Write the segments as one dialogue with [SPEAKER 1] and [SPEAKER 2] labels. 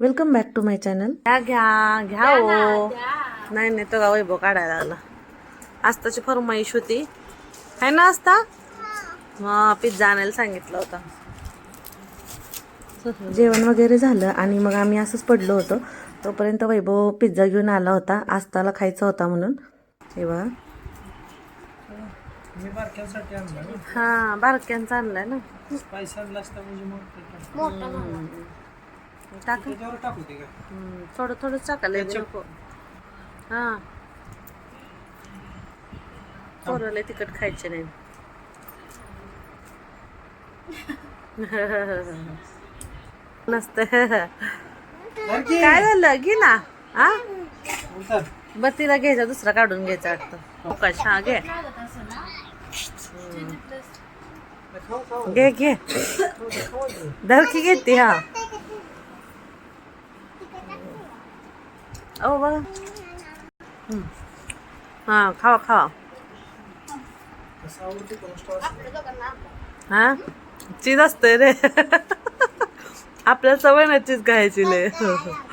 [SPEAKER 1] Welcome back to my channel घ्या घ्या घ्या हो. नाही नाही तो का वैभव काढायला लागला. आस्ताची फरमाईश होती. आहे ना आस्ता? मग पिझ्झा आणायला सांगितलं होतं. जेवण वगैरे झालं आणि मग आम्ही असंच पडलो होतो. तोपर्यंत वैभव पिझ्झा घेऊन आला होता. आस्ताला खायचा होता म्हणून. हे
[SPEAKER 2] ना.
[SPEAKER 1] हा बारक्यांचा आणलाय ना. टाक?
[SPEAKER 2] त्याच्यावर टाकू ते का?
[SPEAKER 1] हम्म, थोडं थोडं टाकायला
[SPEAKER 2] Ketchup.
[SPEAKER 1] नको. हा. पोराला तिखट खायचे नाही. नसत काय झालं? घे ना. हा?
[SPEAKER 2] उतर
[SPEAKER 1] बर तिला घ्यायचा दुसरा काढून घ्यायचा वाटतं. अवकाश हा घे. घे घे. धरकी घेते हा. ओ बघा हम्म. हा खावा खावा
[SPEAKER 2] कसं
[SPEAKER 1] हा चीज असते रे. आपल्याला सवय ना चीज खायची लय.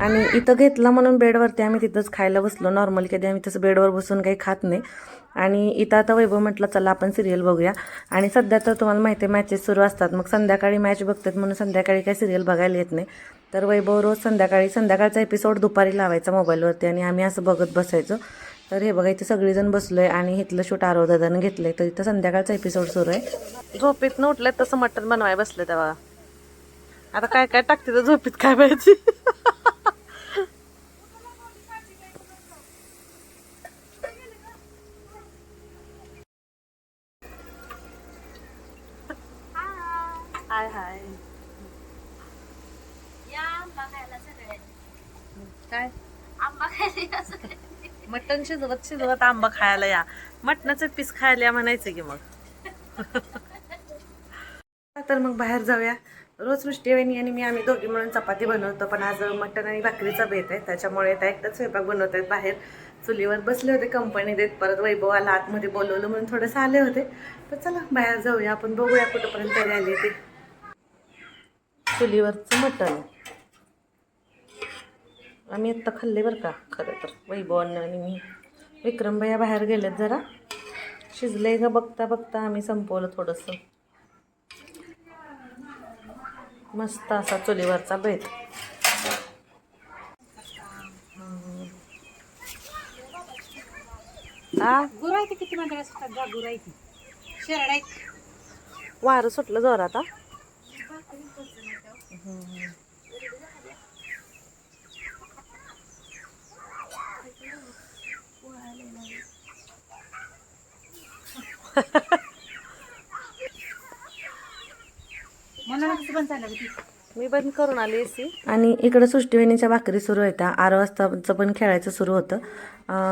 [SPEAKER 1] आणि इथं घेतला म्हणून बेडवरती आम्ही तिथंच खायला बसलो. नॉर्मली कधी आम्ही तसं बेडवर बसून काही खात नाही. आणि इथं आता वैभव म्हटलं चला आपण सिरियल बघूया. आणि सध्या तर तुम्हाला माहिती आहे मॅचेस सुरू असतात. मग संध्याकाळी मॅच बघतात म्हणून संध्याकाळी काही सिरियल बघायला येत नाही. तर वैभव रोज संध्याकाळी संध्याकाळचा एपिसोड दुपारी लावायचा मोबाईलवरती आणि आम्ही असं बघत बसायचो. तर हे बघा इथे सगळेजण बसलो आहे आणि इथलं शूट आरोदादानं घेतलं आहे तर इथं संध्याकाळचा एपिसोड सुरू आहे. झोपेत उठलं तसं मटण बनवाय बसलं तेव्हा. आता काय काय टाकते तर झोपीत काय पाहिजे? हाय हाय
[SPEAKER 3] या आंबा खायला
[SPEAKER 1] काय
[SPEAKER 3] आंबा खायला या
[SPEAKER 1] मटण शिजवत शिजवत आंबा खायला या. मटणाचं पीस खायला या म्हणायचं की मग. तर मग बाहेर जाऊया. रोज सृष्टी वहिनी आणि मी आम्ही दोघी म्हणून चपाती बनवतो पण आज मटण आणि भाकरीचा बेत आहे. त्याच्यामुळे त्या एकटाच स्वयंपाक बनवत आहेत बाहेर. चुलीवर बसले होते कंपनी देत परत वैभव आला आतमध्ये बोलवलं म्हणून थोडंसं आले होते. तर चला बाहेर जाऊया. आपण बघूया कुठंपर्यंत आली ते. चुलीवरचं मटण. आम्ही आत्ता खाल्ले बरं का खरं तर. वैभवानं आणि मी. विक्रम भैया बाहेर गेलेत जरा. शिजले का बघता बघता आम्ही संपवलं थोडंसं. मस्त असा चुलीवरचा बेत
[SPEAKER 3] गुरायती किती असतात गुरायती शेरडाय
[SPEAKER 1] वारं सुटलं जोरात आ
[SPEAKER 3] कसं पण चालेल
[SPEAKER 1] मी बंद करून आली एसी. आणि इकडं सृष्टीवेणीच्या भाकरी सुरू होत्या आरो वाजताचं पण खेळायचं सुरू होतं.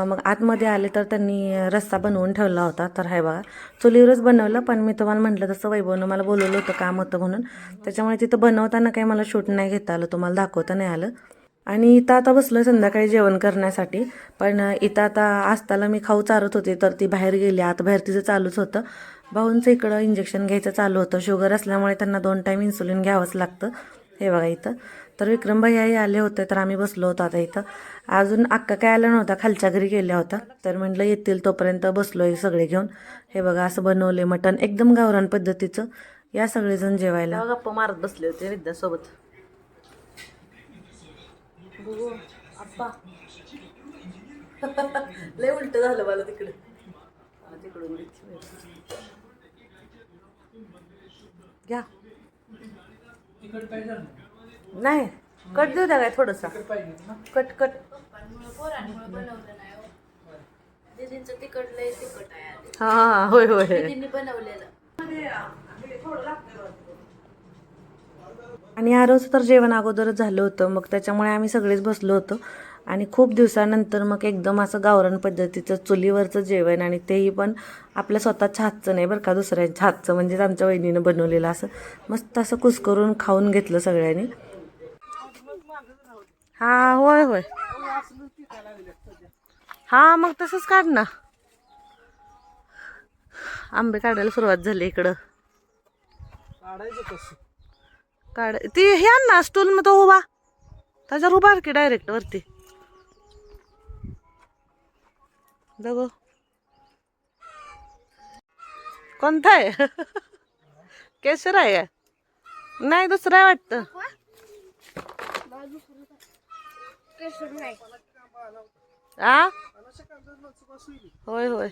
[SPEAKER 1] मग आतमध्ये आले तर त्यांनी रस्सा बनवून ठेवला होता. तर हाय बघा चुलीवरच बनवलं पण मी तुम्हाला म्हटलं तसं वैभवनं मला बोलवलं होतं काम होतं म्हणून. त्याच्यामुळे तिथं बनवताना काही मला शूट नाही घेता आलं तुम्हाला दाखवता नाही आलं. आणि इथं आता बसलो संध्याकाळी जेवण करण्यासाठी. पण इथं आता आस्ताला मी खाऊ चारत होते तर ती बाहेर गेली. आता बाहेर तिचं चालूच होतं. भाऊंचं इकडं इंजेक्शन घ्यायचं चालू होतं. शुगर असल्यामुळे त्यांना दोन टाईम इन्सुलिन घ्यावंच लागतं. हे बघा इथं. तर विक्रम भैयाही आले होते तर आम्ही बसलो होतो आता इथं. अजून अक्का काय आला नव्हता खालच्या घरी गेल्या होता तर म्हटलं येतील तोपर्यंत बसलो आहे सगळे घेऊन. हे बघा असं बनवले मटण. एकदम गावरान पद्धतीचं. या सगळेजण जेवायला. गप्पा मारत बसले होते विद्यासोबत. लय उलट झालं मला तिकडे. तिकडून घ्या. नाही कट देऊ द्या काय थोडंसा. कट कट
[SPEAKER 3] हो.
[SPEAKER 1] हा हा होय होय. आणि आरोचं तर जेवण अगोदरच झालं होतं मग त्याच्यामुळे आम्ही सगळेच बसलो होतो. आणि खूप दिवसानंतर मग एकदम असं गावरान पद्धतीचं चुलीवरचं जेवण आणि तेही पण आपल्या स्वतःच्या हातचं नाही बरं का दुसऱ्यांच्या हातचं म्हणजेच आमच्या वहिनीनं बनवलेलं असं मस्त असं कुस्करून खाऊन घेतलं सगळ्यांनी. हा होय होय. हा मग तसंच काढ ना. आंबे काढायला सुरुवात झाली इकडं. काढ ती हे आण ना स्टूल मग तो उभा. त्याच्यावर उभा की डायरेक्ट वरती. बघू कोणता आहे? केसर आहे. नाही दुसरा आहे वाटतं. आ? होय होय.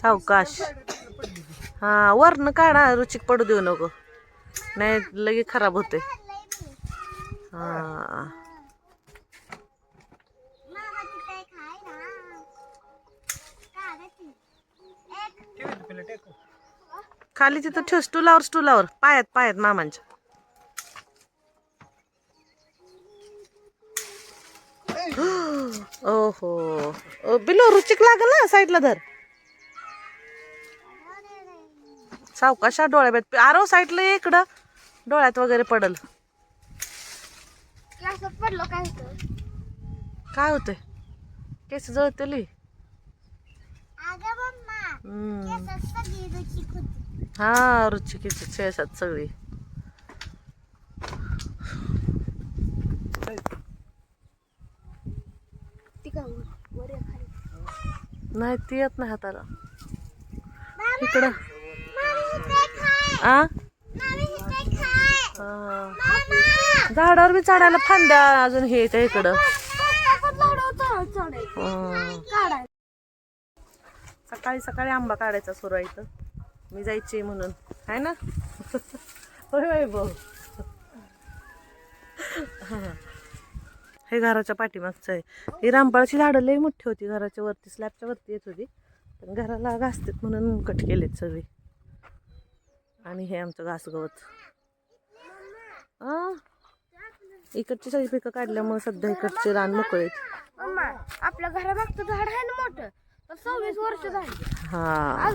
[SPEAKER 1] सावकाश. हा वरनं काढा रुचिक पडू देऊ नको. नाही लगे खराब होते हा. खाली तिथं ठेव स्टूलावर स्टूलावर. पायात पायात मामांच्या. ओहो. ओ, बिलो रुचिक लागल ना साईडला धर. सावकाशा डोळ्या बेट आरो साईडला इकडं. डोळ्यात वगैरे पडल.
[SPEAKER 3] पडलो काय होतं
[SPEAKER 1] काय होतंय? केस जळतली हम्म.
[SPEAKER 3] रुची
[SPEAKER 1] हा रुचिकीची केसात सगळी. नाही ती येत नाही हाताला. इकडं. आ? झाडावर बी चढायला फांद्या अजून हे इकडं
[SPEAKER 3] पण लाडव चढाय
[SPEAKER 1] हं.
[SPEAKER 3] काढाय
[SPEAKER 1] सकाळी सकाळी आंबा काढायचा सुरू आहे इथं. मी जायची म्हणून. आहे ना? होय होय भाऊ. हे घराच्या पाठीमागचं आहे. ही रामपाळाची झाडं लई मोठी होती. घराच्या वरती स्लॅबच्या वरती येत होती. पण घराला घासतेत म्हणून कट केलेत सगळी. आणि हे आमचं घासगवत. गवत इकडची सगळी पिकं काढल्यामुळे सध्या इकडचे रान मोकळे आहेत.
[SPEAKER 3] आपल्या घरामागचं झाड आहे ना मोठं? सव्वीस वर्ष झाली.
[SPEAKER 1] हा.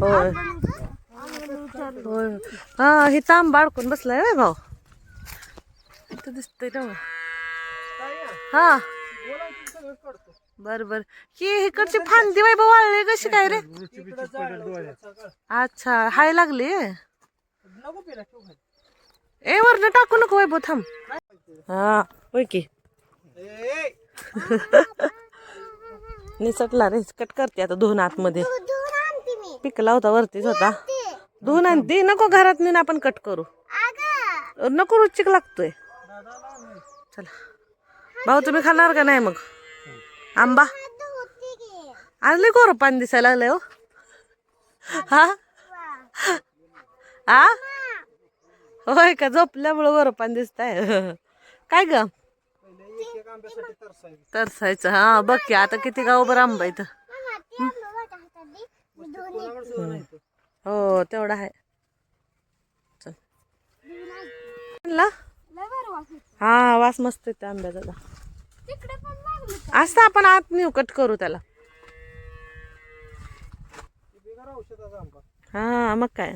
[SPEAKER 1] होय. होय. हा हे तांब अडकून बसलाय होय भाऊ. इथं दिसतंय ना हा. बर बर. ही इकडची फांदी बाई वाळली कशी काय रे. अच्छा हाय लागली. ए वरनं टाकू नको वैभव थांब. हा होय की.
[SPEAKER 2] ए, ए.
[SPEAKER 1] निसटला रे कट करते आता धुवून आतमध्ये. पिकला होता वरतीच होता धुवून आणते. नको घरात नेऊन आपण कट करू. नको रुचिक लागतोय. चला. भाऊ तुम्ही खाणार का नाही मग? आंबा. आणले गोर पाणी दिसायला लागलंय हो. हा? हा? होय का? झोपल्यामुळं गोर पाणी दिसताय. काय ग?
[SPEAKER 2] तरसायचं.
[SPEAKER 1] तरसायचं हा बघ की आता किती गाव बरं आंबा इथं. हो तेवढा आहे. हा वास मस्त येते आंब्याचा
[SPEAKER 3] तिकडे पण लागलं
[SPEAKER 1] असं आपण आत नेऊ कट करू त्याला. हा मग काय?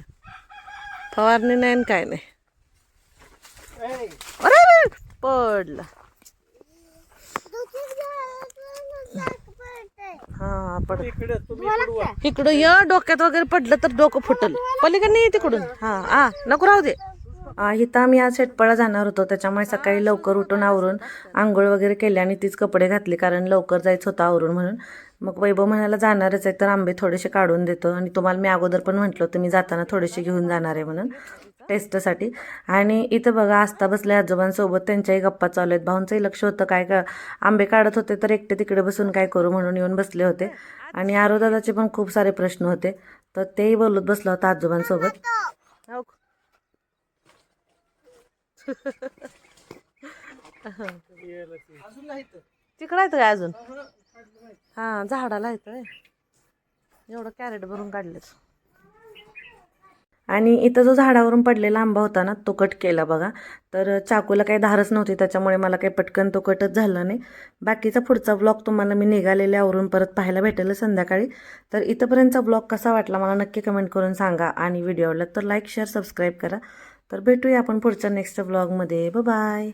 [SPEAKER 1] फवारणी नाही न काय नाही.
[SPEAKER 2] ए,
[SPEAKER 1] अरे अरे, पडला. हा पड
[SPEAKER 2] इकडे
[SPEAKER 1] य डोक्यात वगैरे पडलं तर डोकं फुटल. पलीकडे नाही तिकडून. हा आ नको राहू दे. आ, इथं आम्ही आज शेटपळा जाणार होतो त्याच्यामुळे सकाळी लवकर उठून आवरून आंघोळ वगैरे केली आणि तीच कपडे घातले कारण लवकर जायचं होतं आवरून म्हणून. मग वैभव म्हणाला जाणारच आहे तर आंबे थोडेसे काढून देतो. आणि तुम्हाला मी अगोदर पण म्हटलं होतं मी जाताना थोडेसे घेऊन जाणार आहे म्हणून. टेस्टसाठी. आणि इथं बघा आस्था बसले आजोबांसोबत त्यांच्याही गप्पा चालू आहेत. भाऊंचंही लक्ष होतं काय का आंबे काढत होते तर एकटे तिकडे बसून काय करू म्हणून येऊन बसले होते. आणि आरोदादाचे पण खूप सारे प्रश्न होते. तर तेही बोलत बसला होता आजोबांसोबत. हो. तिकडं आहेत काय अजून? हा झाडाला येतं एवढं कॅरेट भरून काढलेच आणि इथं जो झाडावरून पडलेला आंबा होता ना तो कट केला बघा. तर चाकूला काही धारच नव्हती त्याच्यामुळे मला काही पटकन तो कटच झाला नाही. बाकीचा पुढचा ब्लॉग तुम्हाला मी निघालेले आवरून परत पाहायला भेटेल संध्याकाळी. तर इथंपर्यंतचा ब्लॉग कसा वाटला मला नक्की कमेंट करून सांगा आणि व्हिडिओ आवडला तर लाईक शेअर सबस्क्राईब करा. तर भेटूया आपण पुढच्या नेक्स्ट ब्लॉगमध्ये. बाय.